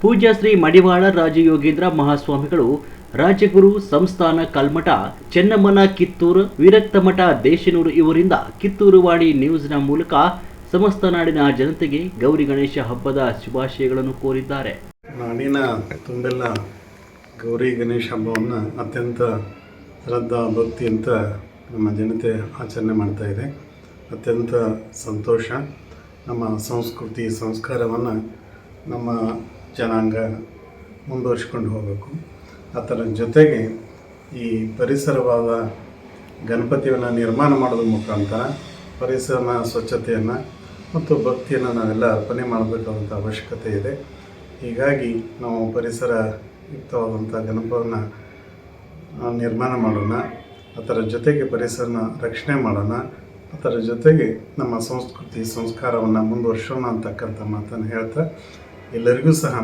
ಪೂಜ್ಯ ಶ್ರೀ ಮಡಿವಾಳ ರಾಜಯೋಗೀಂದ್ರ ಮಹಾಸ್ವಾಮಿಗಳು, ರಾಜಗುರು ಸಂಸ್ಥಾನ ಕಲ್ಮಠ, ಚೆನ್ನಮ್ಮನ ಕಿತ್ತೂರು, ವಿರಕ್ತಮಠ ದೇಶನೂರು ಇವರಿಂದ ಕಿತ್ತೂರು ವಾಣಿ ನ್ಯೂಸ್ನ ಮೂಲಕ ಸಮಸ್ತ ನಾಡಿನ ಜನತೆಗೆ ಗೌರಿ ಗಣೇಶ ಹಬ್ಬದ ಶುಭಾಶಯಗಳನ್ನು ಕೋರಿದ್ದಾರೆ. ನಾಡಿನ ತುಂಬೆಲ್ಲ ಗೌರಿ ಗಣೇಶ ಹಬ್ಬವನ್ನು ಅತ್ಯಂತ ಶ್ರದ್ಧಾ ಭಕ್ತಿಯಂತ ನಮ್ಮ ಜನತೆ ಆಚರಣೆ ಮಾಡ್ತಾ ಇದೆ. ಅತ್ಯಂತ ಸಂತೋಷ. ನಮ್ಮ ಸಂಸ್ಕೃತಿ, ಸಂಸ್ಕಾರವನ್ನು ನಮ್ಮ ಜನಾಂಗ ಮುಂದುವರಿಸ್ಕೊಂಡು ಹೋಗಬೇಕು. ಅದರ ಜೊತೆಗೆ ಈ ಪರಿಸರವಾದ ಗಣಪತಿಯನ್ನು ನಿರ್ಮಾಣ ಮಾಡೋದ್ರ ಮುಖಾಂತರ ಪರಿಸರ ಸ್ವಚ್ಛತೆಯನ್ನು ಮತ್ತು ಭಕ್ತಿಯನ್ನು ನಾವೆಲ್ಲ ಅರ್ಪಣೆ ಮಾಡಬೇಕಾದಂಥ ಅವಶ್ಯಕತೆ ಇದೆ. ಹೀಗಾಗಿ ನಾವು ಪರಿಸರ ಯುಕ್ತವಾದಂಥ ಗಣಪವನ್ನು ನಿರ್ಮಾಣ ಮಾಡೋಣ, ಅದರ ಜೊತೆಗೆ ಪರಿಸರನ ರಕ್ಷಣೆ ಮಾಡೋಣ, ಅದರ ಜೊತೆಗೆ ನಮ್ಮ ಸಂಸ್ಕೃತಿ ಸಂಸ್ಕಾರವನ್ನು ಮುಂದುವರ್ಸೋಣ ಅಂತಕ್ಕಂಥ ಮಾತನ್ನು ಹೇಳ್ತಾ ಎಲ್ಲರಿಗೂ ಸಹ